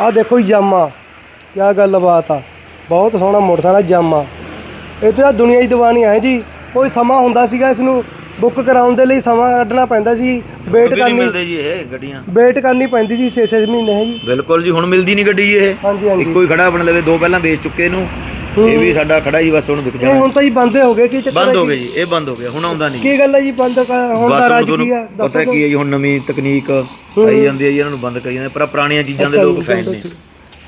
ਆਹ ਦੇਖੋ ਜੀ ਜਾਮਾ ਕੀ ਗੱਲਬਾਤ ਆ। ਬਹੁਤ ਸੋਹਣਾ ਮੋਟਰਸਾਈਕਲ ਜਾਮਾ। ਇਹ ਤਾਂ ਦੁਨੀਆ ਦੀ ਦੀਵਾਨੀ ਹੈ ਜੀ। ਕੋਈ ਸਮਾਂ ਹੁੰਦਾ ਸੀਗਾ ਇਸ ਨੂੰ ਬੁੱਕ ਕਰਾਉਣ ਦੇ ਲਈ ਸਮਾਂ ਕੱਢਣਾ ਪੈਂਦਾ ਸੀ। ਵੇਟ ਨਹੀਂ ਕਰਨੀ ਮਿਲਦੇ ਜੀ ਇਹ ਗੱਡੀਆਂ। ਵੇਟ ਕਰਨੀ ਪੈਂਦੀ ਸੀ 6-6 ਮਹੀਨੇ ਹੈ ਜੀ। ਬਿਲਕੁਲ ਜੀ ਹੁਣ ਮਿਲਦੀ ਨਹੀਂ ਗੱਡੀ ਇਹ। ਹਾਂਜੀ ਹਾਂਜੀ। ਇੱਕੋ ਹੀ ਖੜਾ ਆਪਣੇ ਲਵੇ ਦੋ ਪਹਿਲਾਂ ਵੇਚ ਚੁੱਕੇ ਨੂੰ ਇਹ ਵੀ ਸਾਡਾ ਖੜਾ ਹੀ ਬਸ ਹੁਣ ਵਿਕ ਇਹ ਜਾਣਾ। ਹੁਣ ਤਾਂ ਜੀ ਬੰਦੇ ਹੋ ਗਏ ਕੀ ਚੱਕਰ ਬੰਦ ਹੈ ਹੋ ਜੀ? ਗਏ ਜੀ ਇਹ ਬੰਦ ਹੋ ਗਿਆ ਹੁਣ ਆਉਂਦਾ ਨਹੀਂ। ਕੀ ਗੱਲ ਹੈ ਜੀ ਬੰਦ ਕਰ- ਹੁਣ ਬਸ ਦਾ ਹੁਣ ਰਾਜ ਤੁਹਾਨੂੰ ਕੀ ਆ? ਪਤਾ ਕੀ ਹੈ ਜੀ ਹੁਣ ਨਵੀਂ ਤਕਨੀਕ ਆਈ ਜਾਂਦੀ ਹੈ ਜੀ ਇਹਨਾਂ ਨੂੰ ਬੰਦ ਕਰੀ ਜਾਂਦੇ ਪਰ ਪੁਰਾਣੀਆਂ ਚੀਜ਼ਾਂ ਦੇ ਲੋਕ ਫੈਨ ਨੇ।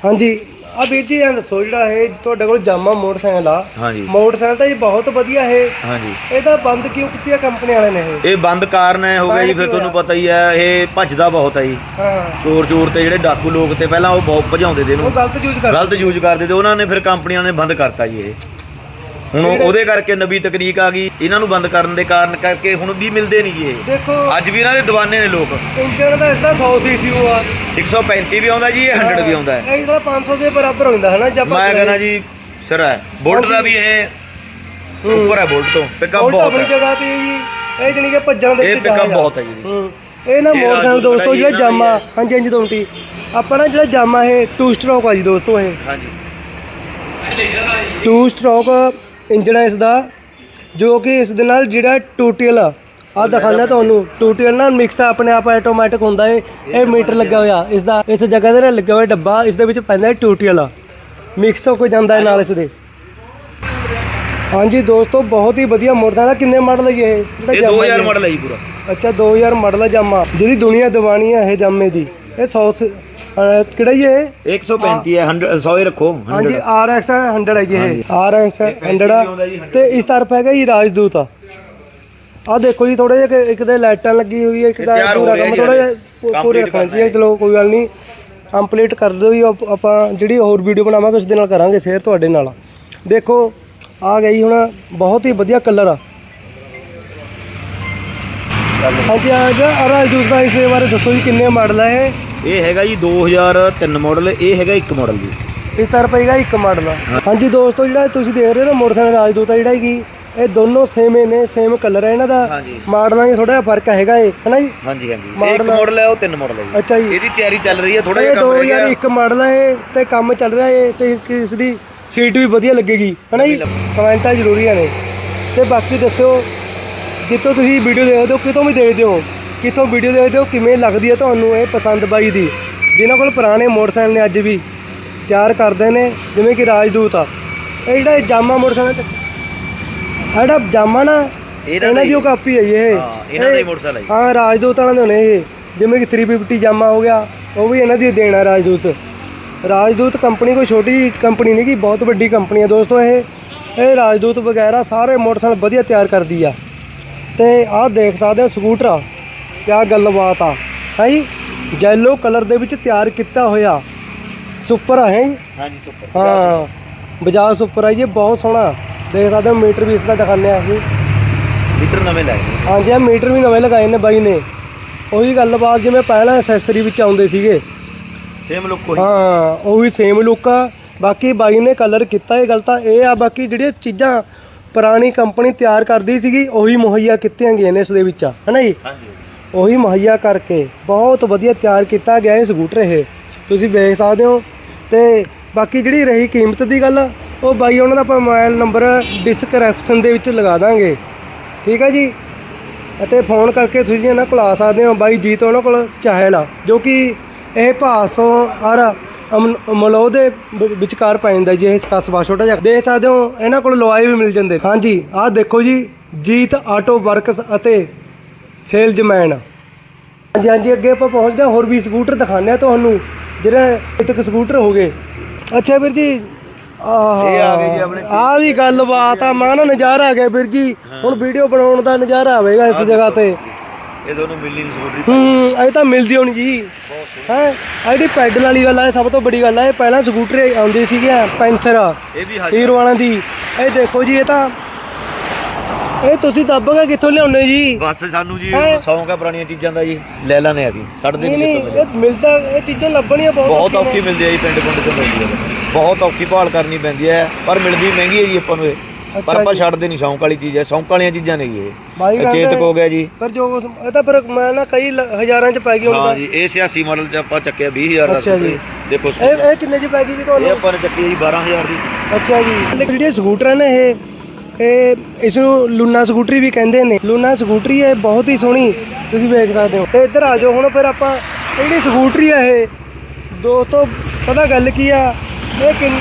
ਹਾਂਜੀ। ਆ ਵੀਰ ਜੀ ਇਹ ਦੱਸੋ ਜਿਹੜਾ ਇਹ ਤੁਹਾਡੇ ਕੋਲ ਜਾਮਾ ਮੋਟਰਸਾਈਕਲ ਆ। ਹਾਂਜੀ। ਮੋਟਰਸਾਈਕਲ ਤਾਂ ਜੀ ਬਹੁਤ ਵਧੀਆ ਇਹ। ਹਾਂਜੀ। ਇਹ ਤਾਂ ਬੰਦ ਕਿਉਂ ਕੀਤੀ ਆ ਕੰਪਨੀ ਵਾਲਿਆਂ ਨੇ ਇਹ? ਇਹ ਬੰਦ ਕਾਰਨ ਹੈ ਹੋ ਗਿਆ ਜੀ ਫਿਰ ਤੁਹਾਨੂੰ ਪਤਾ ਹੀ ਹੈ ਇਹ ਭੱਜਦਾ ਬਹੁਤ ਹੈ ਜੀ। ਹਾਂ। ਚੋਰ ਚੋਰ ਤੇ ਜਿਹੜੇ ਡਾਕੂ ਲੋਕ ਤੇ ਪਹਿਲਾਂ ਉਹ ਬਹੁਤ ਭਜਾਉਂਦੇ ਤੇ ਉਹ ਇਹਨੂੰ ਗਲਤ ਯੂਜ਼ ਕਰ ਗਲਤ ਯੂਜ਼ ਕਰਦੇ ਤੇ ਉਹਨਾਂ ਨੇ ਫਿਰ ਕੰਪਨੀਆਂ ਨੇ ਬੰਦ ਕਰਤਾ ਜੀ ਇਹ। ਹੁਣ ਉਹ- ਉਹਦੇ ਕਰਕੇ ਨਵੀਂ ਤਕਨੀਕ ਆ ਗਈ। ਇਹਨਾਂ ਨੂੰ ਬੰਦ ਕਰਨ ਦੇ ਕਾਰਨ ਕਰਕੇ ਹੁਣ ਵੀ ਮਿਲਦੇ ਨਹੀਂ ਜੀ ਇਹ। ਦੇਖੋ। ਅੱਜ ਵੀ ਇਹਨਾਂ ਦੇ دیਵਾਨੇ ਨੇ ਲੋਕ। ਇੰਜਨ ਦਾ ਇਸ ਦਾ 100 ਸੀਸੀ ਆ। 135 ਵੀ ਆਉਂਦਾ ਜੀ ਇਹ 100 ਵੀ ਆਉਂਦਾ ਹੈ। ਇਹ ਤਾਂ 500 ਦੇ ਬਰਾਬਰ ਹੋ ਜਾਂਦਾ ਹੈ ਨਾ ਜਦ ਮੈਂ ਕਹਿੰਦਾ ਜੀ ਸਿਰ ਹੈ। ਬੁਲਟ ਦਾ ਵੀ ਇਹ ਉੱਪਰ ਹੈ ਬੁਲਟ ਤੋਂ। ਪਿਕਅਪ ਬਹੁਤ ਬਹੁਤ ਆਪਣੀ ਹੈ। ਜਗ੍ਹਾ ਤੇ ਜੀ। ਇਹ ਜਣੀ ਕਿ ਭੱਜਣ ਦੇ ਇਹ ਵਿੱਚ ਪਿਕਅਪ ਜਹਾਜ਼ ਆ। ਬਹੁਤ ਹੈ ਜੀ। ਇਹ ਨਾ ਇਹ ਮੋਟਰਸਾਈਕਲ ਦੋਸਤੋ ਜਿਹੜਾ ਜਿਹੜਾ ਜੀ ਜਾਮਾ। ਹਾਂਜੀ ਹਾਂਜੀ ਦੋਂਟੀ ਆਪਾਂ ਨਾ ਜਿਹੜਾ ਜਾਮਾ ਇਹ ਟੂ ਸਟ੍ਰੋਕ ਆ ਜੀ ਦੋਸਤੋ ਇਹ। ਹਾਂਜੀ। ਟੂ ਸਟ੍ਰੋਕ ਇੰਜਨ ਹੈ ਇਸ ਦਾ ਜੋ ਕਿ ਇਸ ਦੇ ਨਾਲ ਜਿਹੜਾ ਟੂਟੀਅਲ ਆ ਆਹ ਦਿਖਾਣਾ ਤੁਹਾਨੂੰ। ਟੂਟੀਅਲ ਨਾਲ ਮਿਕਸ ਆਪਣੇ ਆਪ ਆਟੋਮੈਟਿਕ ਹੁੰਦਾ ਹੈ ਇਹ ਮੀਟਰ ਲੱਗਾ ਹੋਇਆ। ਇਸ ਦਾ ਇਸ ਜਗ੍ਹਾ ਤੇ ਨਾ ਲੱਗਾ ਹੋਇਆ ਡੱਬਾ ਇਸ ਦੇ ਵਿੱਚ ਪੈਂਦਾ ਹੈ ਟੂਟੀਅਲ ਮਿਕਸ ਹੋ ਕੇ ਜਾਂਦਾ ਹੈ ਨਾਲ ਇਸ ਦੇ ਹਾਂਜੀ ਦੋਸਤੋ ਬਹੁਤ ਹੀ ਵਧੀਆ ਮੋਟਰਸਾਈਕਲ ਆ। ਕਿੰਨੇ ਮਾਡਲ ਹੈ ਇਹ? ਜਿਹੜਾ ਇਹ ਜਾਮਾ 2000 ਜੀ? ਮਾਡਲ ਹੈ ਜੀ ਪੂਰਾ। ਅੱਛਾ 2000 ਮਾਡਲ ਹੈ ਜਾਮਾ ਜਿਹਦੀ ਦੁਨੀਆ ਦੀਵਾਨੀ ਹੈ ਇਹ ਜਾਮੇ ਦੀ ਇਹ 100 ਸ- ਅਹ ਕਿਹੜਾ ਜੀ ਇਹ? 135 ਹੈ 100 100 ਹੀ ਰੱਖੋ 100 ਹਾਂਜੀ RX 100 ਹੈ ਜੀ ਇਹ। RX 100 ਆਉਂਦਾ ਜੀ, ਆ ਤੇ ਇਸ ਤਰਫ ਹੈਗਾ ਜੀ ਰਾਜਦੂਤ ਆ। ਆ ਦੇਖੋ ਜੀ ਥੋੜੇ ਜਿਹਾ ਕਿ ਇੱਕ ਦੇ ਲਾਈਟਾਂ ਲੱਗੀ ਹੋਈ ਹੈ ਇੱਕ ਦਾ ਤਿਆਰ ਹੋ ਪੂਰਾ ਰਿਹਾ ਕੰਮ ਜੀ ਥੋੜਾ ਜਿਹਾ। ਪੂ- ਪੂਰੇ ਰੱਖਣਾ ਸੀ ਚਲੋ ਕੋਈ ਗੱਲ ਨਹੀਂ। ਕੰਪਲੀਟ ਕਰ ਦਿਓ ਜੀ ਆਪ- ਆਪਾਂ ਜਿਹੜੀ ਹੋਰ ਵੀਡੀਓ ਬਣਾਵਾਂਗੇ ਉਸ ਦੇ ਨਾਲ ਕਰਾਂਗੇ ਸ਼ੇਅਰ ਤੁਹਾਡੇ ਨਾਲ। ਦੇਖੋ ਆ ਗਈ ਹੁਣ ਬਹੁਤ ਹੀ ਵਧੀਆ ਕਲਰ ਆ। ਹਾਂਜੀ ਆ ਜਿਹੜਾ ਰਾਜਦੂਤ ਦਾ ਇਸ ਦੇ ਬਾਰੇ ਦੱਸੋ ਜੀ ਕਿੰਨੇ ਮਾਡਲ ਆ ਇਹ? ਇਹ ਹੈਗਾ ਜੀ 2003 ਮਾਡਲ ਇਹ ਹੈਗਾ ਇੱਕ ਮਾਡਲ ਜੀ। ਇਸ ਤਰ੍ਹਾਂ ਪਏਗਾ ਇੱਕ ਮਾਡਲ ਹਾਂਜੀ ਦੋਸਤੋ ਜਿਹੜਾ ਤੁਸੀਂ ਦੇਖ ਰਹੇ ਹੋ ਨਾ ਮੋਟਰਸਾਈਕਲ ਰਾਜਦੂਤ ਆ ਜਿਹੜਾ ਕੀ ਇਹ ਦੋਨੋਂ ਸੇਮ ਨੇ ਸੇਮ ਕਲਰ ਹੈ ਇਹਨਾਂ ਦਾ। ਹਾਂਜੀ। ਮਾਡਲਾਂ 'ਚ ਥੋੜਾ ਜਿਹਾ ਫ਼ਰਕ ਹੈਗਾ ਏ ਹਨਾ ਜੀ? ਹਾਂਜੀ ਹਾਂਜੀ। ਇਹ ਇੱਕ ਮਾਡਲ ਹੈ ਉਹ ਤਿੰਨ ਮਾਡਲ ਹੈ ਜੀ। ਅੱਛਾ ਜੀ। ਇਹਦੀ ਤਿਆਰੀ ਚੱਲ ਰਹੀ ਹੈ ਥੋੜਾ ਇਹ ਜਿਹਾ ਕੰਮ ਰਹਿ ਗਿਆ। 2001 ਮਾਡਲ ਹੈ ਤੇ ਕੰਮ ਚੱਲ ਰਿਹਾ ਏ ਤੇ ਇਸ- ਇਸ ਦੀ ਸੀਟ ਵੀ ਵਧੀਆ ਲੱਗੇਗੀ ਹਨਾ ਜੀ? ਕਮੈਂਟਾਂ ਜ਼ਰੂਰੀਆਂ ਨੇ। ਤੇ ਬਾਕੀ ਦੱਸਿਓ ਜਿੱਥੋਂ ਤੁਸੀਂ ਵੀਡੀਓ ਦੇਖਦੇ ਹੋ ਕਿਤੋਂ ਵੀ ਦੇਖਦੇ ਹੋ ਕਿਤੋਂ ਵੀਡੀਓ ਦੇਖਦੇ ਹੋ ਕਿਵੇਂ ਲੱਗਦੀ ਹੈ ਤੁਹਾਨੂੰ ਇਹ ਪਸੰਦ ਬਾਈ ਦੀ? ਜਿਨ੍ਹਾਂ ਕੋਲ ਪੁਰਾਣੇ ਮੋਟਰਸਾਈਕਲ ਨੇ ਅੱਜ ਵੀ ਤਿਆਰ ਕਰਦੇ ਨੇ ਜਿਵੇਂ ਕਿ ਰਾਜਦੂਤ ਆ। ਇਹ ਜਿਹੜਾ ਜਾਮਾ ਮੋਟਰਸਾਈਕਲ ਆਹ ਜਿਹੜਾ ਜਾਮਾ ਨਾ ਇਹਨਾਂ ਦੀ ਉਹ ਕਾਪੀ ਹੈ ਇਹ। ਹਾਂ ਇਹਨਾਂ ਦਾ ਹੀ ਮੋਟਰਸਾਈਕਲ। ਹਾਂ ਰਾਜਦੂਤ ਵਾਲਿਆਂ ਦੇ ਨੇ ਇਹ। ਜਿਵੇਂ ਕਿ 350 ਜਾਮਾ ਹੋ ਗਿਆ ਉਹ ਵੀ ਇਹਨਾਂ ਦੀ ਦੇਣਾ ਰਾਜਦੂਤ। ਰਾਜਦੂਤ ਕੰਪਨੀ ਕੋਈ ਛੋਟੀ ਕੰਪਨੀ ਨਹੀਂ ਕਿ ਬਹੁਤ ਵੱਡੀ ਕੰਪਨੀ ਹੈ ਦੋਸਤੋ ਇਹ। ਇਹ ਰਾਜਦੂਤ ਵਗੈਰਾ ਸਾਰੇ ਮੋਟਰਸਾਈਕਲ ਵਧੀਆ ਤਿਆਰ ਕਰਦੀ ਆ। ਤੇ ਆਹ ਦੇਖ ਸਕਦੇ ਹੋ ਸਕੂਟਰ ਆ। ਕਿਆ ਗੱਲਬਾਤ ਆ? ਹੈ ਜੀ? ਜੈਲੋ ਕਲਰ ਦੇ ਵਿੱਚ ਤਿਆਰ ਕੀਤਾ ਹੋਇਆ। ਸੁਪਰ ਆ ਹੈ ਜੀ? ਹਾਂਜੀ ਸੁਪਰ ਹਾਂ। ਬਜਾਜ ਸੁਪਰ ਆ ਜੀ, ਬਹੁਤ ਸੋਹਣਾ। ਦੇਖ ਸਕਦੇ ਹੋ ਮੀਟਰ ਵੀ ਇਸ ਦਾ ਦਿਖਾਉਂਦੇ ਆ ਅਸੀਂ। ਲੀਟਰ ਨਵੇਂ ਲਾਏ। ਹਾਂਜੀ ਆ ਮੀਟਰ ਵੀ ਨਵੇਂ ਲਗਾਏ ਨੇ ਬਾਈ ਨੇ। ਉਹੀ ਗੱਲਬਾਤ ਜਿਵੇਂ ਪਹਿਲਾਂ ਐਸੈਸਰੀ ਵਿੱਚ ਆਉਂਦੇ ਸੀਗੇ। ਸੇਮ ਲੁੱਕ ਕੋਈ ਹਾਂ ਉਹੀ ਸੇਮ ਲੁੱਕ ਆ। ਬਾਕੀ ਬਾਈ ਨੇ ਕਲਰ ਕੀਤਾ ਇਹ ਗੱਲ ਤਾਂ ਇਹ ਆ ਬਾਕੀ ਜਿਹੜੀਆਂ ਚੀਜ਼ਾਂ ਪੁਰਾਣੀ ਕੰਪਨੀ ਤਿਆਰ ਕਰਦੀ ਸੀਗੀ ਉਹੀ ਮੁਹੱਈਆ ਕੀਤੀਆਂ ਗਈਆਂ ਨੇ ਇਸ ਦੇ ਵਿੱਚ। ਹਨਾ ਜੀ? ਹਾਂਜੀ। ਉਹੀ ਮੁਹੱਈਆ ਕਰਕੇ ਬਹੁਤ ਵਧੀਆ ਤਿਆਰ ਕੀਤਾ ਗਿਆ ਇਹ ਸਕੂਟਰ ਇਹ। ਤੁਸੀਂ ਵੇਖ ਸਕਦੇ ਹੋ। ਤੇ ਬਾਕੀ ਜਿਹੜੀ ਰਹੀ ਕੀਮਤ ਦੀ ਗੱਲ, ਉਹ ਬਾਈ ਉਹਨਾਂ ਦਾ ਆਪਾਂ ਮੋਬਾਈਲ ਨੰਬਰ ਡਿਸਕ੍ਰਿਪਸ਼ਨ ਦੇ ਵਿੱਚ ਲਗਾ ਦਾਂਗੇ। ਠੀਕ ਹੈ ਜੀ? ਅਤੇ ਫੋਨ ਕਰਕੇ ਤੁਸੀਂ ਇਹਨਾਂ ਕੋਲ ਆ ਸਕਦੇ ਹੋ ਬਾਈ ਜੀਤ ਉਹਨਾਂ ਕੋਲ ਚਾਹਲ ਆ ਜੋ ਕਿ ਇਹ ਭਾਸੋਂ ਔਰ ਅਮ- ਮਲੋ ਦੇ ਵਿਚਕਾਰ ਪੈ ਜਾਂਦਾ ਜੀ ਇਹ ਕਸਬਾ ਛੋਟਾ ਜਿਹਾ। ਦੇਖ ਸਕਦੇ ਹੋ, ਇਹਨਾਂ ਕੋਲ ਲੋਆਈ ਵੀ ਮਿਲ ਜਾਂਦੇ। ਹਾਂਜੀ, ਆਹ ਦੇਖੋ ਜੀ, ਜੀਤ ਆਟੋ ਵਰਕਸ ਅਤੇ ਸੇਲਜ਼ਮੈਨ। ਹਾਂਜੀ ਹਾਂਜੀ ਅੱਗੇ ਆਪਾਂ ਪਹੁੰਚਦੇ ਹਾਂ। ਹੋਰ ਵੀ ਸਕੂਟਰ ਦਿਖਾਉਂਦੇ ਆ ਤੁਹਾਨੂੰ ਜਿਹੜੇ ਇਤਕ ਸਕੂਟਰ ਹੋ ਗਏ। ਅੱਛਾ ਵੀਰ ਜੀ ਆਹ ਇਹ ਆ ਗਏ ਜੀ ਆਪਣੇ ਆ ਵੀ ਗੱਲਬਾਤ ਆ ਮਾਂ ਨਾ ਨਜ਼ਾਰਾ ਆ ਗਿਆ ਵੀਰ ਜੀ। ਹੁਣ ਵੀਡੀਓ ਬਣਾਉਣ ਦਾ ਨਜ਼ਾਰਾ ਆਵੇਗਾ ਇਸ ਜਗ੍ਹਾ ਤੇ। ਇਹ ਦੋਨੋਂ ਮਿਲਣੀ ਨਹੀਂ ਸਕੂਟਰੀ। ਹੂੰ ਇਹ ਤਾਂ ਮਿਲਦੀ ਹੋਣੀ ਜੀ। ਹੈ ਜਿਹੜੀ ਪੈਡਲ ਵਾਲੀ ਗੱਲ ਆ ਇਹ ਸਭ ਤੋਂ ਵੱਡੀ ਗੱਲ ਆ ਇਹ ਪਹਿਲਾਂ ਸਕੂਟਰ ਆਉਂਦੇ ਸੀਗੇ ਪੈਂਥਰ। ਇਹ ਵੀ ਹਾਜੀ ਹੀਰੋ ਵਾਲਿਆਂ ਦੀ। ਇਹ ਦੇਖੋ ਜੀ ਇਹ ਤਾਂ ਇਹ ਤੁਸੀਂ ਦੱਬੋਗੇ ਕਿੱਥੋਂ ਲਿਆਉਂਦੇ ਜੀ? ਬਸ ਸਾਨੂੰ ਜੀ ਹੈਂ? ਸੌਂਕ ਆ ਪੁਰਾਣੀਆਂ ਚੀਜ਼ਾਂ ਦਾ ਜੀ ਲੈ ਲੈਣੇ ਅਸੀਂ ਛੱਡਦੇ ਨਹੀਂ ਨਹੀਂ ਨਹੀਂ ਕਿਤੋਂ ਇਹ ਮਿਲਦਾ ਇਹ ਚੀਜ਼ਾਂ ਲੱਭਣੀਆਂ ਬਹੁਤ ਬਹੁਤ ਔਖੀ ਮਿਲਦੀ ਹੈ ਜੀ ਪਿੰਡ ਪਿੰਡ ਤੋਂ ਮਿਲਦੀ ਹੈ ਬਹੁਤ ਔਖੀ ਭਾਲ ਕਰਨੀ ਪੈਂਦੀ ਹੈ ਪਰ ਮਿਲਦੀ ਮਹਿੰਗੀ ਹੈ ਜੀ ਆਪਾਂ ਨੂੰ ਇਹ। ਪਰ ਆਪਾਂ ਛੱਡਦੇ ਨਹੀਂ ਸ਼ੌਂਕ ਵਾਲੀ ਚੀਜ਼ ਹੈ ਸ਼ੌਂਕ ਵਾਲੀਆਂ ਚੀਜ਼ਾਂ ਨੇ ਜੀ ਇਹ। ਬਾਈ ਇਹ ਕਹਿੰਦੇ- ਚੇਤਕ ਹੋ ਗਿਆ ਜੀ। ਪਰ ਜੋ ਇਹ ਤਾਂ ਪਰ ਮੈਂ ਨਾ ਕਈ ਲ- ਹਜ਼ਾਰਾਂ ਚ ਪੈ ਗਈ ਹੁਣ ਹਾਂ। ਜੀ ਇਹ 86 ਮਾਡਲ ਚ ਆਪਾਂ ਚੱਕਿਆ 20000 ਦਾ ਅੱਛਾ ਜੀ। ਸਕੂਟਰ ਦੇਖੋ ਇਹ ਸਕੂਟਰ। ਇਹ ਕਿੰਨੇ ਚ ਪੈ ਗਈ ਜੀ ਇਹ ਤੁਹਾਨੂੰ ਆਪਾਂ ਨੇ ਚੱਕੀ ਹੈ ਜੀ 12000 ਦੀ। ਅੱਛਾ ਜੀ। ਜਿਹੜੇ ਸਕੂਟਰ ਨੇ ਇਹ ਇਹ ਇਸ ਨੂੰ ਲੂਨਾ ਸਕੂਟਰੀ ਵੀ ਕਹਿੰਦੇ ਨੇ। ਲੂਨਾ ਸਕੂਟਰੀ ਇਹ ਬਹੁਤ ਹੀ ਸੋਹਣੀ, ਤੁਸੀਂ ਵੇਖ ਸਕਦੇ ਹੋ। ਤੇ ਇੱਧਰ ਆ ਜਾਓ, ਹੁਣ ਫਿਰ ਆਪਾਂ ਜਿਹੜੀ ਸਕੂਟਰੀ ਆ ਇਹ? ਦੋਸਤੋ, ਪਤਾ ਗੱਲ ਕੀ ਆ? ਇਹ ਕਿੰਨ,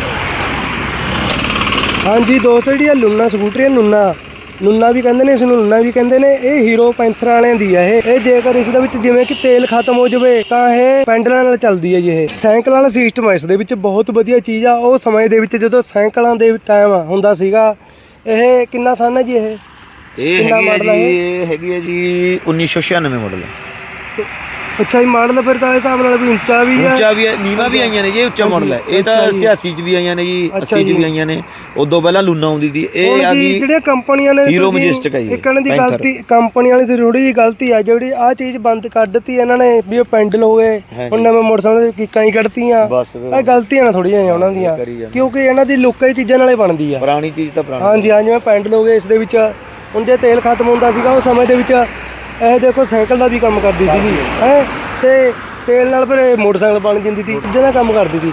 ਹਾਂਜੀ, ਦੋਸਤੋ, ਜਿਹੜੀ ਆ ਲੂਨਾ ਸਕੂਟਰੀ ਹੈ ਲੂਨਾ। ਲੂਨਾ ਵੀ ਕਹਿੰਦੇ ਨੇ ਇਸ ਨੂੰ ਲੂਨਾ ਵੀ ਕਹਿੰਦੇ ਨੇ। ਇਹ ਹੀਰੋ ਪੈਂਥਰ ਵਾਲਿਆਂ ਦੀ ਆ ਇਹ। ਇਹ ਜੇਕਰ ਇਸ ਦੇ ਵਿੱਚ ਜਿਵੇਂ ਕਿ ਤੇਲ ਖਤਮ ਹੋ ਜਾਵੇ, ਤਾਂ ਇਹ ਪੈਂਡਲਾਂ ਨਾਲ ਚੱਲਦੀ ਹੈ ਜੀ ਇਹ। ਸਾਈਕਲ ਵਾਲਾ ਸਿਸਟਮ ਹੈ ਇਸ ਦੇ ਵਿੱਚ, ਬਹੁਤ ਵਧੀਆ ਚੀਜ਼ ਆ। ਉਹ ਸਮੇਂ ਦੇ ਵਿੱਚ ਜਦੋਂ ਸਾਈਕਲਾਂ ਦੇ ਟਾਈਮ ਹੁੰਦਾ ਸੀਗਾ ਇਹ ਕਿੰਨਾ ਸਨ ਹੈ ਜੀ ਇਹ? ਇਹ ਕਿੰਨਾ ਹੈਗੀ ਹੈ model ਹੈ ਜੀ ਇਹ? ਹੈਗੀ ਹੈ ਜੀ 1996 ਮਾਡਲ ਅੱਛਾ ਜੀ ਮਾਡਲ ਫਿਰ ਤਾਂ ਇਸ ਹਿਸਾਬ ਨਾਲ ਵੀ ਉੱਚਾ ਵੀ ਹੈ ਉੱਚਾ ਵੀ ਹੈ ਨੀਵਾ ਵੀ ਆਈਆਂ ਨੇ ਜੀ ਇਹ ਉੱਚਾ ਮਾਡਲ ਹੈ ਇਹ ਤਾਂ 86 ਚ ਵੀ ਆਈਆਂ ਨੇ ਜੀ 80 ਚ ਵੀ ਆਈਆਂ ਨੇ। ਉਦੋਂ ਪਹਿਲਾਂ ਲੂਨਾ ਆਉਂਦੀ ਸੀ। ਇਹ ਆ ਜੀ ਗਈ ਜਿਹੜੀਆਂ ਕੰਪਨੀਆਂ ਨੇ ਤੁਸੀਂ Majestic ਹੈ ਜੀ, ਇੱਕ ਇਹਨਾਂ ਦੀ Panther। ਗਲਤੀ ਕੰਪਨੀ ਵਾਲੀ ਦੀ ਥੋੜੀ ਜਿਹੀ ਗਲਤੀ ਆ ਜਿਹੜੀ ਆ ਚੀਜ਼ ਬੰਦ ਕਰ ਦਿੱਤੀ ਇਹਨਾਂ ਨੇ ਵੀ ਉਹ ਪੈਂਡਲ ਹੋ ਗਏ। ਹੁਣ ਨਵੇਂ ਮੋਟਰਸਾਈਕਲ ਦੇ ਕਿੱਕਾਂ ਹੀ ਕੱਢਤੀਆਂ। ਇਹ ਗਲਤੀਆਂ ਨੇ ਥੋੜੀਆਂ ਜਿਹੀਆਂ ਉਹਨਾਂ ਦੀਆਂ। ਕਿਉਂਕਿ ਇਹਨਾਂ ਦੀ ਲੁੱਕ ਹੀ ਚੀਜ਼ਾਂ ਨਾਲੇ ਬਣਦੀ ਆ। ਪੁਰਾਣੀ ਚੀਜ਼ ਤਾਂ ਪੁਰਾਣੀ ਹਾਂਜੀ ਹਾਂਜੀ ਮੈਂ ਪੈਂਡਲ ਹੋ ਗਏ ਇਸ ਦੇ ਵਿੱਚ ਹੁਣ ਜੇ ਤੇਲ ਖਤਮ ਹੁੰਦਾ ਸੀਗਾ ਉਹ ਸਮੇਂ ਦੇ ਵਿੱਚ ਇਹ ਦੇਖੋ ਸਾਈਕਲ ਦਾ ਵੀ ਕੰਮ ਕਰਦੀ ਸੀਗੀ। ਹੈ? ਤੇ ਤੇਲ ਨਾਲ ਫਿਰ ਇਹ ਮੋਟਰਸਾਈਕਲ ਬਣ ਜਾਂਦੀ ਸੀ ਚੀਜ਼ਾਂ ਕੰਮ ਕਰਦੀ ਸੀ।